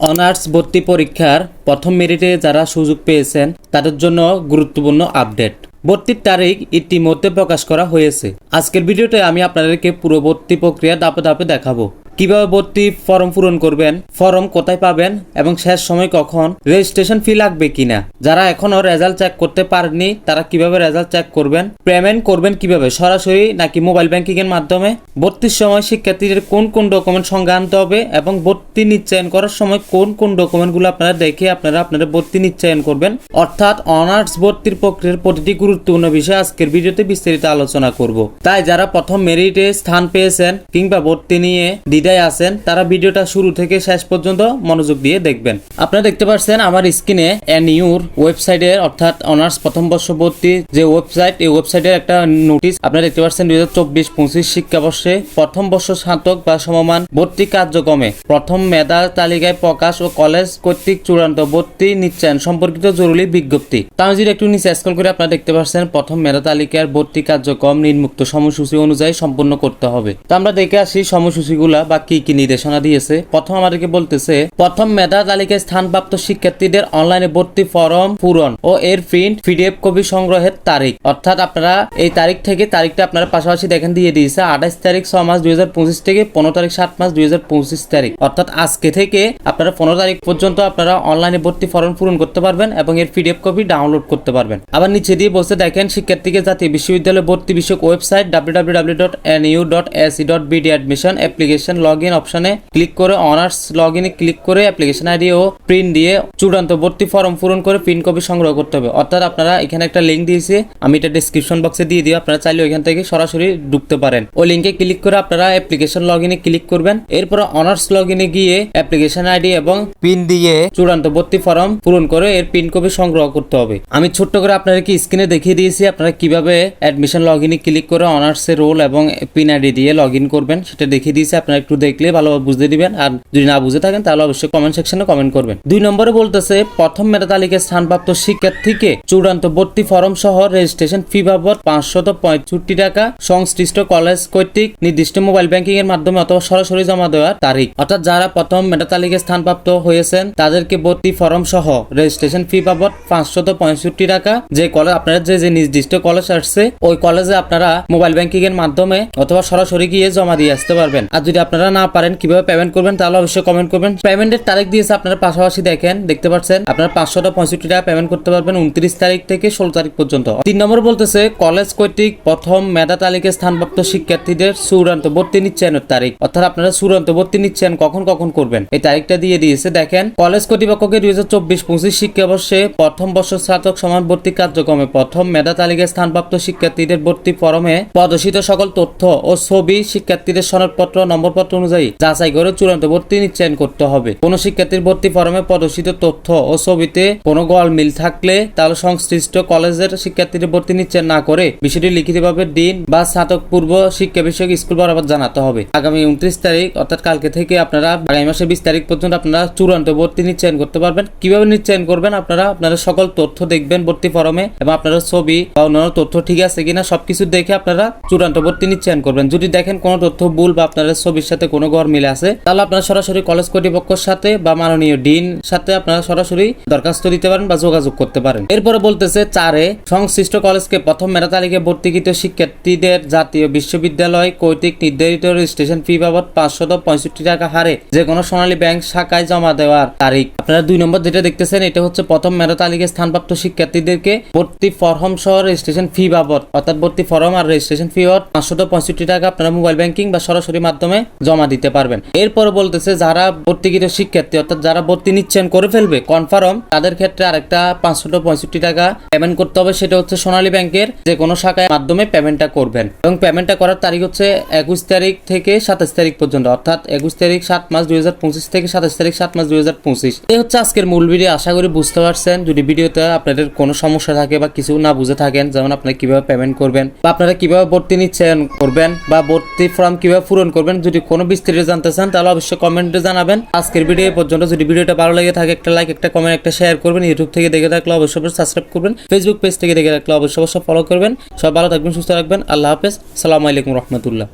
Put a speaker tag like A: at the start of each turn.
A: Honours ভর্তি পরীক্ষার প্রথম মেরিটে যারা সুযোগ পেয়েছেন, তাদের জন্য গুরুত্বপূর্ণ আপডেট। ভর্তির তারিখ ইতিমধ্যে প্রকাশ করা হয়েছে। আজকের ভিডিওতে আমি আপনাদেরকে পুরো ভর্তি প্রক্রিয়া দাপে দাপে দেখাবো। কীভাবে ভর্তি ফর্ম পূরণ করবেন, ফর্ম কোথায় পাবেন এবং শেষ সময় কখন রেজিস্ট্রেশন ফি লাগবে কিনা? যারা এখনও রেজাল্ট চেক করতে পারেননি, তারা কীভাবে রেজাল্ট চেক করবেন পেমেন্ট করবেন কীভাবে, সরাসরি নাকি মোবাইল ব্যাংকিং এর মাধ্যমে? ভর্তির সময় শিক্ষার্থীদের কোন কোন ডকুমেন্ট সঙ্গে আনতে হবে এবং ভর্তি নিশ্চয়ন করার সময় কোন কোন ডকুমেন্টগুলো আপনারা দেখে আপনারা আপনারা ভর্তি নিশ্চয়ন করবেন? অর্থাৎ অনার্স ভর্তির প্রক্রিয়ার প্রতিটি গুরুত্বপূর্ণ বিষয় আজকের ভিডিওতে বিস্তারিত আলোচনা করব। তাই যারা প্রথম মেরিটে স্থান পেয়েছেন কিংবা ভর্তি নিয়ে দ্বিধায় আছেন, তারা ভিডিওটা শুরু থেকে শেষ পর্যন্ত মনোযোগ দিয়ে দেখবেন। আপনারা দেখতে পাচ্ছেন আমার স্ক্রিনে এনইউর ওয়েবসাইটের, অর্থাৎ অনার্স প্রথম বর্ষ ভর্তি যে ওয়েবসাইট, এই ওয়েবসাইটের একটা নোটিশ। আপনারা দেখতে পাচ্ছেন দুই হাজার চব্বিশ পঁচিশ শিক্ষাবর্ষে প্রথম বর্ষ স্নাতক বা সমমান ভর্তি কার্যক্রমে প্রথম মেধা তালিকায় প্রকাশ ও কলেজ কর্তৃক চূড়ান্ত ভর্তি নিচ্ছেন সম্পর্কিত জরুরি বিজ্ঞপ্তি। তা আমি যদি একটু নিচে স্ক্রল করে আপনারা দেখতে পাচ্ছেন প্রথম মেধা তালিকার ভর্তি কার্যক্রম নির্মুক্ত সময়সূচি অনুযায়ী সম্পূর্ণ করতে হবে। তো আমরা দেখে আসি সময়সূচিগুলা বা কি কি নির্দেশনা দিয়েছে? প্রথম আমাদেরকে বলতেছে, প্রথম মেধা তালিকায় স্থানপ্রাপ্ত শিক্ষার্থীদের অনলাইনে ভর্তি ফর্ম পূরণ ও এর প্রিন্ট পিডিএফ কপি সংগ্রহের তারিখ। অর্থাৎ আপনারা এই তারিখ থেকে তারিখটা আপনারা পাশাপাশি দেখেন, দিয়ে দিয়েছে আঠাশ তারিখ ছ মাস দুই হাজার পঁচিশ থেকে পনেরো তারিখ সাত মাস দুই হাজার পঁচিশ তারিখ। অর্থাৎ আজকে থেকে আপনারা পনেরো তারিখ পর্যন্ত আপনারা অনলাইনে ভর্তি ফর্ম পূরণ করতে পারবেন এবং এর পিডিএফ কপি ডাউনলোড করতে পারবেন। আবার নিচে দিয়ে বসে দেখেন, শিক্ষার্থীকে জাতীয় বিশ্ববিদ্যালয় ভর্তি বিষয়ক website www.nu.ac.bd admission application log in অপশনে ক্লিক করে অনার্স লগ ইনে ক্লিক করে অ্যাপ্লিকেশন আইডি ও প্রিন্ট দিয়ে চূড়ান্ত ভর্তি ফর্ম পূরণ করে প্রিন্ট কপি সংগ্রহ করতে হবে। অর্থাৎ আপনারা এখানে একটা লিঙ্ক দিয়েছে, আমি এটা ডিসক্রিপশন বক্সে দিয়ে দিই, আপনারা চাইলে ওইখান থেকে সরাসরি ঢুকতে পারেন। ওই লিঙ্কে ক্লিক করে আপনারা অ্যাপ্লিকেশন লগ ইনে ক্লিক করবেন। এরপর অনার্স লগ ইনে গিয়ে অ্যাপ্লিকেশন আইডি এবং পিন দিয়ে চূড়ান্ত ভর্তি ফর্ম পূরণ করে এর পিন কপি সংগ্রহ করতে হবে। আমি ছোট্ট করে আপনাদেরকে স্ক্রিনে দেখিয়ে দিয়েছি, আপনারা কীভাবে অ্যাডমিশন লগ ইনে ক্লিক করে অনার্সের রোল এবং পিন আইডি দিয়ে লগ ইন করবেন, সেটা দেখিয়ে দিয়েছি, আপনারা একটু দেখলে ভালোভাবে বুঝতে দিবেন, আর যদি না বুঝে থাকেন তাহলে অবশ্যই কমেন্ট সেকশনে কমেন্ট করবেন। দুই নম্বরে বলতেছে, প্রথম মেধা তালিকায় স্থানপ্রাপ্ত শিক্ষার্থীকে চূড়ান্ত ভর্তি ফর্ম সহ রেজিস্ট্রেশন ফি বাবদ পাঁচশত পঁয়ষট্টি টাকা সংশ্লিষ্ট কলেজ কর্তৃক নির্দিষ্ট মোবাইল ব্যাংকিং এর মাধ্যমে অথবা সরাসরি জমা দেওয়ার তারিখ। অর্থাৎ যারা প্রথম মেধা তালিকায় স্থানপ্রাপ্ত হয়েছেন, তাদেরকে ভর্তি ফর্ম সহ রেজিস্ট্রেশন ফি বাবদ পাঁচশত পঁয়ষট্টি টাকা। যে কলেজ আপনারা যে যে নির্দিষ্ট কলেজ আসছে, ওই কলেজে আপনারা মোবাইল ব্যাংকিং এর মাধ্যমে অথবা সরাসরি গিয়ে জমা দিয়ে আসতে পারবেন। আর যদি আপনারা না পারেন কীভাবে পেমেন্ট করবেন, তাহলে অবশ্যই কমেন্ট করবেন। পেমেন্টের তারিখ দিয়েছে, আপনারা পাশাপাশি দেখেন, দেখতে পাচ্ছেন, আপনারা পাঁচশো পঁয়ষট্টি টাকা পেমেন্ট করতে পারবেন উনত্রিশ তারিখ থেকে ষোলো তারিখ পর্যন্ত। তিন নম্বর বলতেছে কলেজ কর্তৃক প্রথম মেধা তালিকায় স্থানপ্রাপ্ত শিক্ষার্থীদের চূড়ান্ত ভর্তি নিশ্চয়নের তারিখ। অর্থাৎ আপনারা চূড়ান্ত ভর্তি নিচ্ছেন কখন কখন করবেন? এই তারিখটা দিয়ে দিয়েছে, দেখেন কলেজ কর্তৃপক্ষকে দুই হাজার চব্বিশ পঁচিশ শিক্ষাবর্ষে প্রথম বর্ষ স্নাতক সমান ভর্তি কার্যক্রমে প্রথম মেধা তালিকায় স্থানপ্রাপ্ত শিক্ষার্থীদের ভর্তি ফরমে প্রদর্শিত সকল তথ্য ও ছবি শিক্ষার্থীদের সনদপত্র, নম্বরপত্র অনুযায়ী যাচাই করে চূড়ান্ত ভর্তি নিশ্চয়ন করতে হবে। কোন শিক্ষার্থীর ভর্তি ফর্মে প্রদর্শিত তথ্য ও ছবিতে কোনো গল মিল থাকলে তাহলে সংশ্লিষ্ট কলেজের শিক্ষার্থীদের ভর্তি নিশ্চয়ন না করে বিষয়টি লিখিতভাবে দিন বা স্নাতক পূর্ব শিক্ষা বিষয়ক স্কুল বরাবর জানাতে হবে। আগামী উনত্রিশ তারিখ, অর্থাৎ কালকে থেকে আপনারা আগামী মাসের বিশ তারিখ পর্যন্ত আপনারা চূড়ান্ত ভর্তি নিশ্চয়ন করতে পারবেন। কীভাবে নিশ্চয়ন করবেন আপনারা? আপনারা সকল তথ্য দেখবেন ভর্তি ফর্মে এবং আপনারা ছবি বা অন্যান্য তথ্য ঠিক আছে কিনা সবকিছু দেখে আপনারা চূড়ান্ত ভর্তি নিশ্চয়ন করবেন। যদি দেখেন কোনো তথ্য ভুল বা আপনাদের ছবির কোনো গড় মিলে আছে, তাহলে আপনারা সরাসরি কলেজ কর্তৃপক্ষের সাথে বা মাননীয় ডিন সাথে আপনারা সরাসরি দরখাস্ত দিতে পারেন বা যোগাযোগ করতে পারেন। এরপরে বলতেছে, চারে, সংশ্লিষ্ট কলেজকে প্রথম মেধা তালিকায় ভর্তিকৃত শিক্ষার্থীদের জাতীয় বিশ্ববিদ্যালয় কর্তৃক নির্ধারিত রেজিস্ট্রেশন ফি বাবদ পাঁচশত পঁয়ষট্টি টাকা হারে যে কোনো সোনালী ব্যাংক শাখায় জমা দেওয়ার তারিখ। আপনারা দুই নম্বর যেটা দেখতেছেন, এটা হচ্ছে প্রথম মেধা তালিকায় স্থানপ্রাপ্ত শিক্ষার্থীদেরকে ভর্তি ফর্ম সহ রেজিস্ট্রেশন ফি বাবদ, অর্থাৎ ভর্তি ফর্ম আর রেজিস্ট্রেশন ফি বাবদ পাঁচশত পঁয়ষট্টি টাকা আপনারা মোবাইল ব্যাংকিং বা সরাসরি মাধ্যমে জমা দিতে পারবেন। এরপর বলতেছে, যারা ভর্তিকৃত শিক্ষার্থী, অর্থাৎ যারা ভর্তি নিচ্ছেন, করে ফেলবে কনফার্ম তাদের ক্ষেত্রে আরেকটা পাঁচশো পঁয়ষট্টি টাকা পেমেন্ট করতে হবে, সেটা হচ্ছে সোনালী ব্যাংকের যে কোনো শাখায় মাধ্যমে পেমেন্টটা করবেন। এবং পেমেন্টটা করার তারিখ হচ্ছে একুশ তারিখ থেকে সাতাশ তারিখ পর্যন্ত, অর্থাৎ একুশ তারিখ সাত মাস দুই হাজার পঁচিশ থেকে সাতাশ তারিখ সাত মাস দুই হাজার পঁচিশ। এই হচ্ছে আজকের মূল ভিডিও আশা করি বুঝতে পারছেন। যদি ভিডিওতে আপনাদের কোনো সমস্যা থাকে বা কিছু না বুঝে থাকেন, যেমন আপনারা কীভাবে পেমেন্ট করবেন, বা আপনারা কীভাবে ভর্তি নিচ্ছেন করবেন, বা ভর্তি ফর্ম কীভাবে পূরণ করবেন, যদি কোনো বিস্তারিত জানতে চান, তাহলে অবশ্যই কমেন্টে জানাবেন। আজকের ভিডিও পর্যন্ত যদি ভিডিওটা ভালো লাগে, থাকে একটা লাইক একটা কমেন্ট একটা শেয়ার করবেন। ইউটিউব থেকে দেখে থাকলে অবশ্যই সাবস্ক্রাইব করবেন। ফেসবুক পেজ থেকে দেখে থাকলে অবশ্যই অবশ্যই ফলো করবেন। সব ভালো থাকবেন, সুস্থ রাখবেন আল্লাহ হাফেজ। সালামু আলাইকুম রহমতুল্লাহ।